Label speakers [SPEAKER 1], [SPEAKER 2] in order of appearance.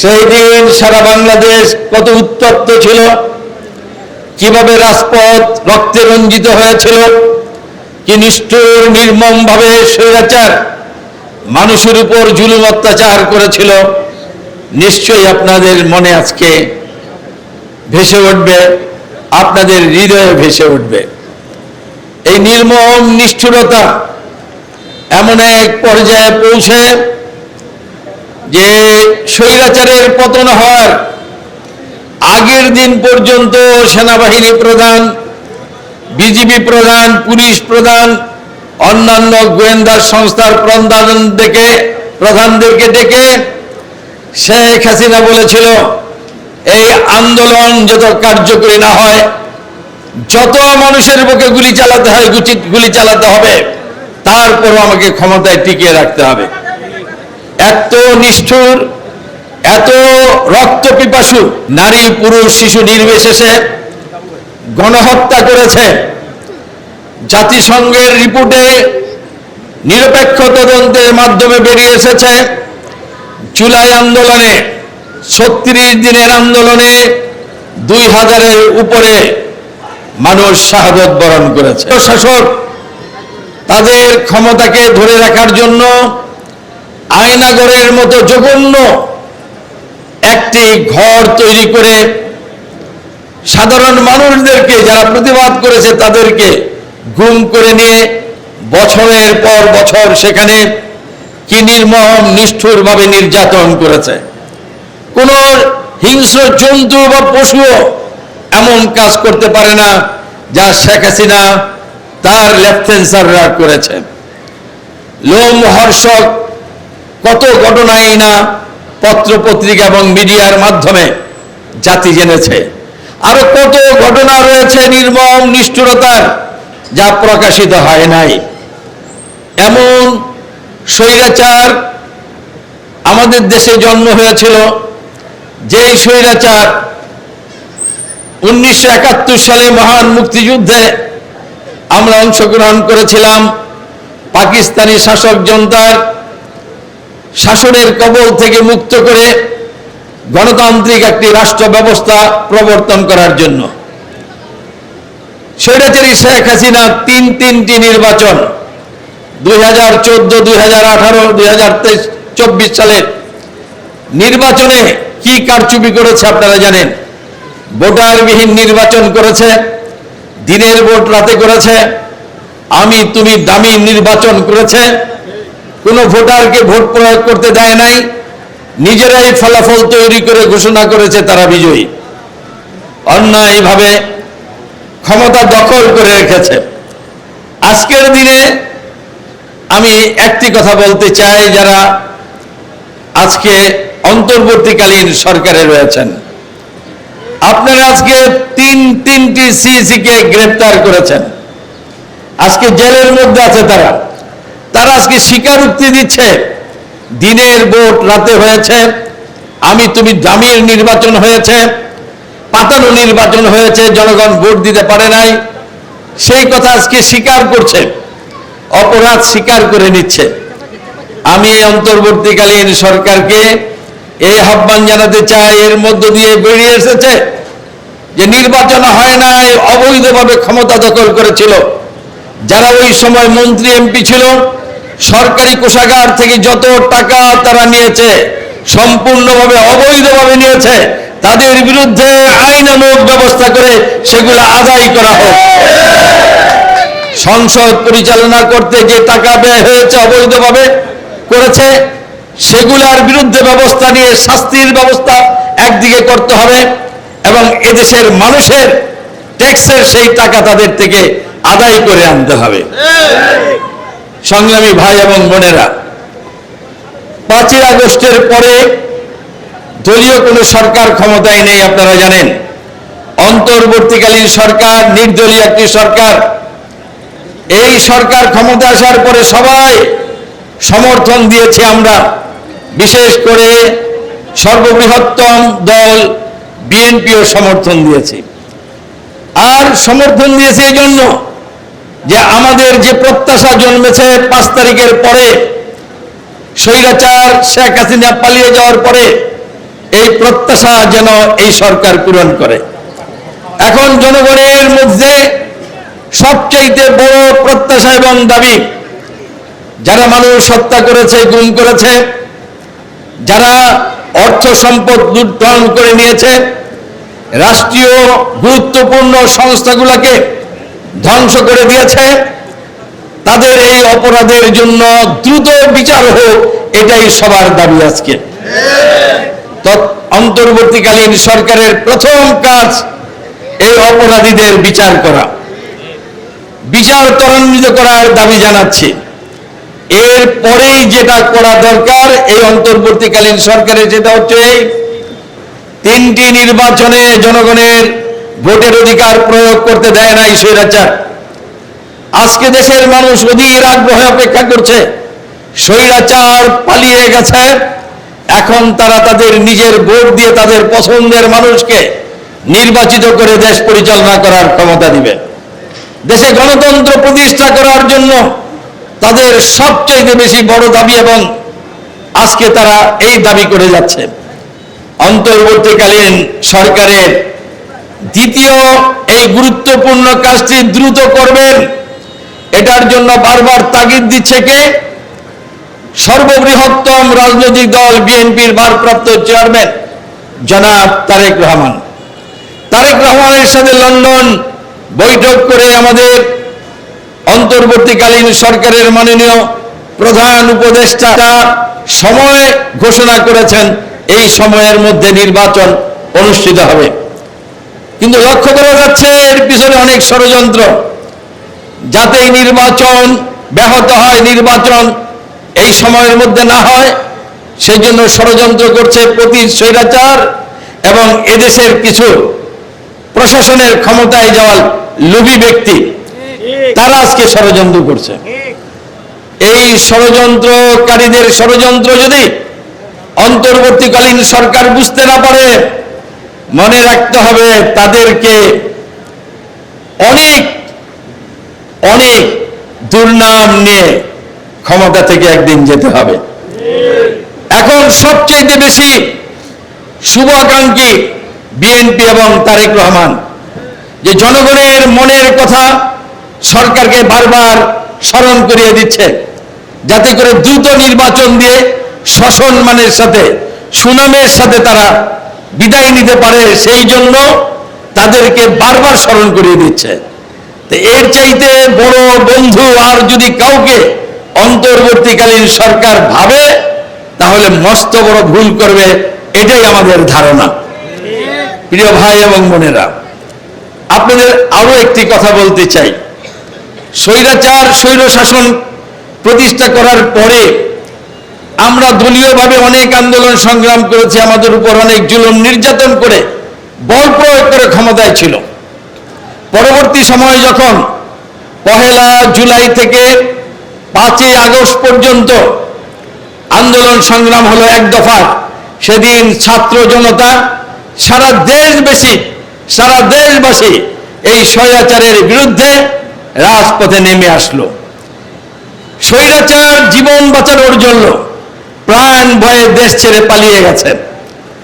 [SPEAKER 1] সেই দিন সারা বাংলাদেশ কত উত্তপ্ত ছিল। কীভাবে রাজপথ রক্তে রঞ্জিত হয়েছিল, কি নিষ্ঠুর নির্মম ভাবে স্বৈরাচার মানুষের উপর জুলুম অত্যাচার করেছিল, নিশ্চয়ই আপনাদের মনে আজকে ভেসে উঠবে, আপনাদের হৃদয়ে ভেসে উঠবে। এই নির্মম নিষ্ঠুরতা এমন এক পর্যায়ে পৌঁছে যে স্বৈরাচারের পতন হওয়ার আগের দিন পর্যন্ত সেনাবাহিনী প্রধান, বিজিবি প্রধান, পুলিশ প্রধান, অন্যান্য গোয়েন্দা সংস্থার প্রধান ডেকে প্রধানদেরকে ডেকে শেখ হাসিনা বলেছিল, এই আন্দোলন যত কার্যকরী না হয়, যত মানুষের বুকে গুলি চালাতে হয় গুলি চালাতে হবে, তারপরও আমাকে ক্ষমতায় টিকিয়ে রাখতে হবে। এত নিষ্ঠুর, এত রক্ত পিপাসু নারী, পুরুষ, শিশু নির্বিশেষে গণহত্যা করেছে। জাতিসংঘের রিপোর্টে নিরপেক্ষ তদন্তের মাধ্যমে বেরিয়ে এসেছে জুলাই আন্দোলনে, ছত্রিশ দিনের আন্দোলনে দুই হাজারের উপরে মানুষ শাহাদত বরণ করেছে। শাসক তাদের ক্ষমতাকে ধরে রাখার জন্য আয়নাগরের মতো জঘন্য একটি ঘর তৈরি করে সাধারণ মানুষদেরকে যারা প্রতিবাদ করেছে তাদেরকে গুম করে নিয়ে বছরের পর বছর সেখানে কি নির্মম, নিষ্ঠুরভাবে নির্যাতন করেছে। কোন হিংস্র জন্তু বা পশুও এমন কাজ করতে পারে না যা শেখ হাসিনা তার লেফটেন্সাররা করেছে। লোম হর্ষক কত ঘটনাই না পত্র পত্রিকা এবং মিডিয়ার মাধ্যমে জাতি জেনেছে। আরও কত ঘটনা রয়েছে নির্মম নিষ্ঠুরতার যা প্রকাশিত হয় নাই। এমন স্বৈরাচার আমাদের দেশে জন্ম হয়েছিল, যেই স্বৈরাচার উনিশশো একাত্তর সালে মহান মুক্তিযুদ্ধে আমরা অংশগ্রহণ করেছিলাম। পাকিস্তানি শাসক জনতার শাসনের কবল থেকে মুক্ত করে গণতান্ত্রিক একটি রাষ্ট্র ব্যবস্থা প্রবর্তন করার জন্য। স্বৈরাচারী শেখ হাসিনা তিন তিনটি নির্বাচন, দুই হাজার চোদ্দ, দুই হাজার আঠারো, দুই হাজার তেইশ, চব্বিশ সালের নির্বাচনে কি কারচুপি করেছে আপনারা জানেন? ভোটারবিহীন নির্বাচন করেছে, দিনের ভোট রাতে করেছে, আমি তুমি দামি নির্বাচন করেছে কোনো ভোটারকে ভোট প্রয়োগ করতে দেয় নাই। নিজেরাই ফলাফল তৈরি করে ঘোষণা করেছে তারা বিজয়ী। অন্যায়ভাবে ক্ষমতা দখল করে রেখেছে। আজকের দিনে আমি একটি কথা বলতে চাই, যারা আজকে অন্তর্বর্তীকালীন সরকারে রয়েছেন। আপনারা আজকে তিন, তিনটি সিসি কে গ্রেপ্তার করেছেন। আজকে জেলের মধ্যে আছে তারা। তারা আজকে স্বীকার স্বীকারোক্তি দিচ্ছে, দিনের ভোট রাতে হয়েছে, আমি তুমি দামির নির্বাচন হয়েছে, পাতানো নির্বাচন হয়েছে, জনগণ ভোট দিতে পারে নাই, সেই কথা আজকে স্বীকার করছে, অপরাধ স্বীকার করে নিচ্ছে। আমি অন্তর্বর্তীকালীন সরকারকে এই আহ্বান জানাতে চাই, এর মধ্য দিয়ে বেরিয়ে এসেছে যে নির্বাচন হয় নাই, অবৈধভাবে ক্ষমতা দখল করেছিল। যারা ওই সময় মন্ত্রী এমপি ছিল সরকারি কোষাগার থেকে যত টাকা তারা নিয়েছে, সম্পূর্ণভাবে অবৈধভাবে নিয়েছে, তাদের বিরুদ্ধে আইনানুগ ব্যবস্থা করে সেগুলো আদায় করা হোক। সংসদ পরিচালনা করতে যে টাকা ব্যয় হয়েছে, অবৈধভাবে করেছে, সেগুলার বিরুদ্ধে ব্যবস্থা নিয়ে শাস্তির ব্যবস্থা একদিকে করতে হবে এবং এদেশের মানুষের ট্যাক্সের সেই টাকা তাদের থেকে আদায় করে আনতে হবে। সংগ্রামী ভাই এবং বোনেরা, পাঁচই আগস্টের পরে দলীয় কোনো সরকার ক্ষমতায় নেই, আপনারা জানেন। অন্তর্বর্তীকালীন সরকার, নির্দলীয় একটি সরকার। এই সরকার ক্ষমতা আসার পরে সবাই সমর্থন দিয়েছি আমরা। বিশেষ করে সর্ববৃহত্তম দল বিএনপিও সমর্থন দিয়েছি। আর সমর্থন দিয়েছে এই জন্য যে আমাদের যে প্রত্যাশা জন্মেছে পাঁচ তারিখের পরে, স্বৈরাচার শেখ হাসিনা পালিয়ে যাওয়ার পরে, এই প্রত্যাশা যেন এই সরকার পূরণ করে। এখন জনগণের মধ্যে সবচাইতে বড় প্রত্যাশা এবং দাবি, যারা মানুষ হত্যা করেছে, গুম করেছে, যারা অর্থ সম্পদ লুণ্ঠন করে নিয়েছে, রাষ্ট্রীয় গুরুত্বপূর্ণ সংস্থাগুলোকে ধ্বংস করে দিয়েছে। তাদের এই অপরাধের জন্য দ্রুত বিচার হোক, এটাই সবার দাবি আজকে। অন্তর্বর্তীকালীন সরকারের প্রথম কাজ এই অপরাধীদের বিচার করা। বিচার ত্বরান্বিত করার দাবি জানাচ্ছি। এর পরেই যেটা করা দরকার, এই অন্তর্বর্তীকালীন সরকারের যেটা হচ্ছে তিনটি নির্বাচনে জনগণের ভোটের অধিকার প্রয়োগ করতে দেয় নাই স্বৈরাচার আজকে দেশের মানুষ অধীর আগ্রহে অপেক্ষা করছে। স্বৈরাচার পালিয়ে গেছে। এখন তারা তাদের নিজের ভোট দিয়ে তাদের পছন্দের মানুষকে নির্বাচিত করে দেশ পরিচালনা করার ক্ষমতা দিবে। দেশে গণতন্ত্র প্রতিষ্ঠা করার জন্য তাদের সবচেয়ে বেশি বড় দাবি এবং আজকে তারা এই দাবি করে যাচ্ছে। অন্তর্বর্তীকালীন সরকারের দ্বিতীয়, এই গুরুত্বপূর্ণ কাজটি দ্রুত করবেন। এটার জন্য বারবার তাগিদ দিচ্ছে কে? সর্ববৃহত্তম রাজনৈতিক দল বিএনপির ভারপ্রাপ্ত চেয়ারম্যান জনাব তারেক রহমান। তারেক রহমানের সাথে লন্ডন বৈঠক করে আমাদের অন্তর্বর্তীকালীন সরকারের মাননীয় প্রধান উপদেষ্টা সময় ঘোষণা করেছেন। এই সময়ের মধ্যে নির্বাচন অনুষ্ঠিত হবে। কিন্তু লক্ষ্য করা যাচ্ছে, এর পিছনে অনেক ষড়যন্ত্র। যাতে নির্বাচন ব্যাহত হয়, নির্বাচন এই সময়ের মধ্যে না হয় সেই জন্য ষড়যন্ত্র করছে প্রতি স্বৈরাচার এবং এদেশের কিছু প্রশাসনের ক্ষমতায় যাওয়ার লোভী ব্যক্তি, তারা আজকে ষড়যন্ত্র করছে। এই ষড়যন্ত্রকারীদের ষড়যন্ত্র যদি অন্তর্বর্তীকালীন সরকার বুঝতে না পারে মনে রাখতে হবে তাদেরকে অনেক অনেক দুর্নাম নিয়ে ক্ষমতা থেকে একদিন যেতে হবে। এখন সবচেয়ে বেশি শুভাকাঙ্ক্ষী বিএনপি এবং তারেক রহমান, যে জনগণের মনের কথা সরকারকে বারবার স্মরণ করিয়ে দিচ্ছে, যাতে করে দ্রুত নির্বাচন দিয়ে সসম্মানের সাথে, সুনামের সাথে তারা বিদায় নিতে পারে, সেই জন্য তাদেরকে বারবার স্মরণ করিয়ে দিচ্ছে। এর চাইতে বড় বন্ধু আর যদি কাউকে অন্তর্বর্তীকালীন সরকার ভাবে, তাহলে মস্ত বড় ভুল করবে, এটাই আমাদের ধারণা। প্রিয় ভাই এবং বোনেরা, আপনাদের আরও একটি কথা বলতে চাই। স্বৈরাচার স্বৈর শাসন প্রতিষ্ঠা করার পরে আমরা দলীয়ভাবে অনেক আন্দোলন সংগ্রাম করেছি, আমাদের উপর অনেক জুলুম নির্যাতন করে বল প্রয়োগ করে ক্ষমতায় ছিল। পরবর্তী সময় যখন পহেলা জুলাই থেকে পাঁচই আগস্ট পর্যন্ত আন্দোলন সংগ্রাম হলো এক দফা সেদিন ছাত্র জনতা সারা দেশবাসী সারা দেশবাসী এই স্বৈরাচারের বিরুদ্ধে রাজপথে নেমে আসলো। স্বৈরাচার জীবন বাঁচানোর জন্য প্রাণ ভয়ে দেশ ছেড়ে পালিয়ে গেছেন।